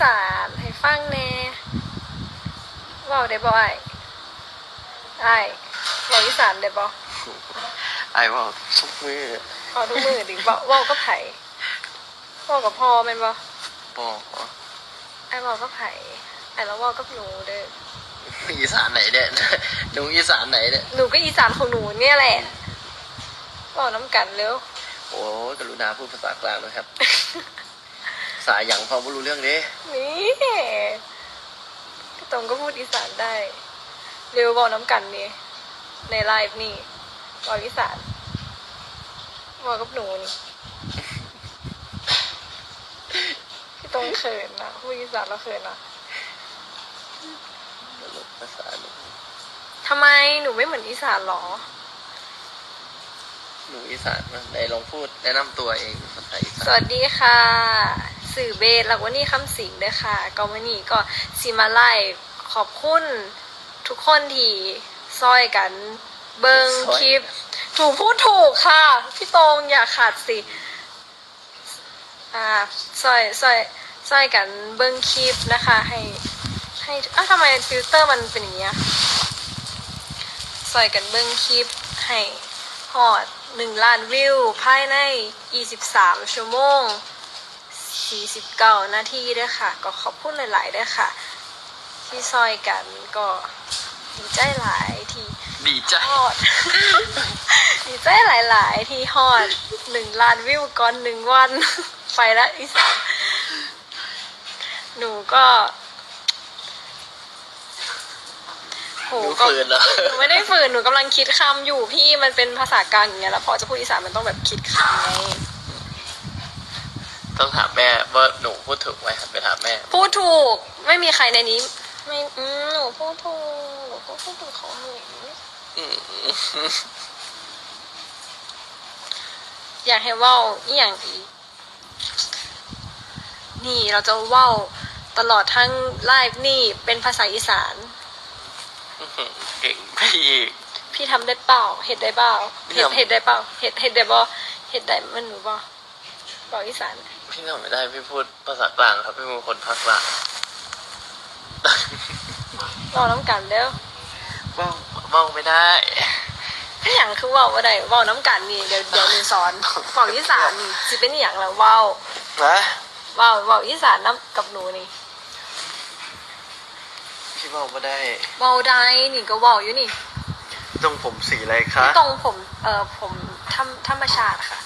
สารให้ฟังแน่เว่าได้บ่ไอ้ไอ้เว่าอีสานได้บ่ไอ้ว่าทุกมือขอดูมือดิเว้าเว้ากับไผเว้ากับพ่อแม่นบ่บอกไอ้เว้ากับไผไอ้แล้วเว้ากับหนูเด้ออีสานไหนเนี่ยหนูอีสานไหนเนี่ยหนูก็อีสานของหนูเนี่ยแหละเว้าน้ำกันเร็วโอ้กรุณาพูดภาษากลางนะครับภาษาอย่างพอไม่รู้เรื่องดินี่พี่ตรงก็พูดอีสานได้ เร็วบอกน้ำกันนี่ในไลฟ์นี่บอกอีสานบอกกับหนูนี่พี่ตรงเขินนะพูดอีสานแล้วเขินนะตลกภาษาหนูทำไมหนูไม่เหมือนอีสานหรอ หนูอีสานมาไหนลองพูดแนะนำตัวเองภาษาอีสสานวัสดีค่ะ สื่อเบสหลักวันนี้คำสิงเด้อค่ะ ก็วันนี้ก็สิมาไล่ขอบคุณทุกคนที่ซอยกันเบิงคลิป ถูกพูดถูกค่ะ พี่ตรงอย่าขาดสิ อ่าซอยซอยซอยกันเบิ้งคลิปนะคะ ให้ให้อ้าวทำไมฟิลเตอร์มันเป็นอย่างนี้อะซอยกันเบิ้งคลิปให้ฮอดหนึ่งล้านวิวภายใน 23 ชั่วโมง 49 นาทีด้วยค่ะ ก็ขอบคุณหลาย ๆ ด้วยค่ะ ที่ซอยกันก็ดีใจหลายที่ดีใจฮอด ดีใจหลาย ๆ ที่ฮอดหนึ่งล้านวิวก่อนหนึ่งวัน ไปละอีสานหนูก็โหหนูก็ ฝืนเหรอ หนูไม่ได้ฝืน หนูกำลังคิดคำอยู่พี่มันเป็นภาษากลางอย่างเงี้ยแล้วพอจะพูดอีสานมันต้องแบบคิดคำไง ต้องถามแม่ว่าหนูพูดถูกไหมครับไปถามแม่ พูดถูกไม่มีใครในนี้ไม่อืมหนูพูดถูกหนูพูดถูกของหนูอืมอยากให้เว้าอีอย่างอีกนี่เราจะเว้าตลอดทั้งไลฟ์นี่เป็นภาษาอีสาน เก่งไปอีก พี่ทำได้เปล่าเห็ดได้เปล่าเห็ดทำเห็ดได้เปล่าเห็ดเห็ดได้บ่เห็ดได้มันหนูบ่ บอกอีสานพี่ทำไม่ได้พี่พูดภาษากลางครับพี่เป็นคนภาคกลางเว้าน้ำกันเด้อบ้องบ้องไม่ได้อหย่างคือเว้าว่าได้เว้าน้ำกันนี่เดี๋ยวเดี๋ยวหนูสอนบอกอีสานนี่สิเป็นอหย่างละเว้านะเว้าเว้าอีสานน้ำกับหนูนี่พี่บ้องไม่ได้เว้าได้นี่ก็เว้าอยู่นี่ตรงผมสีอะไรคะตรงผมเอ่อผมธรรมธรรมชาติค่ะ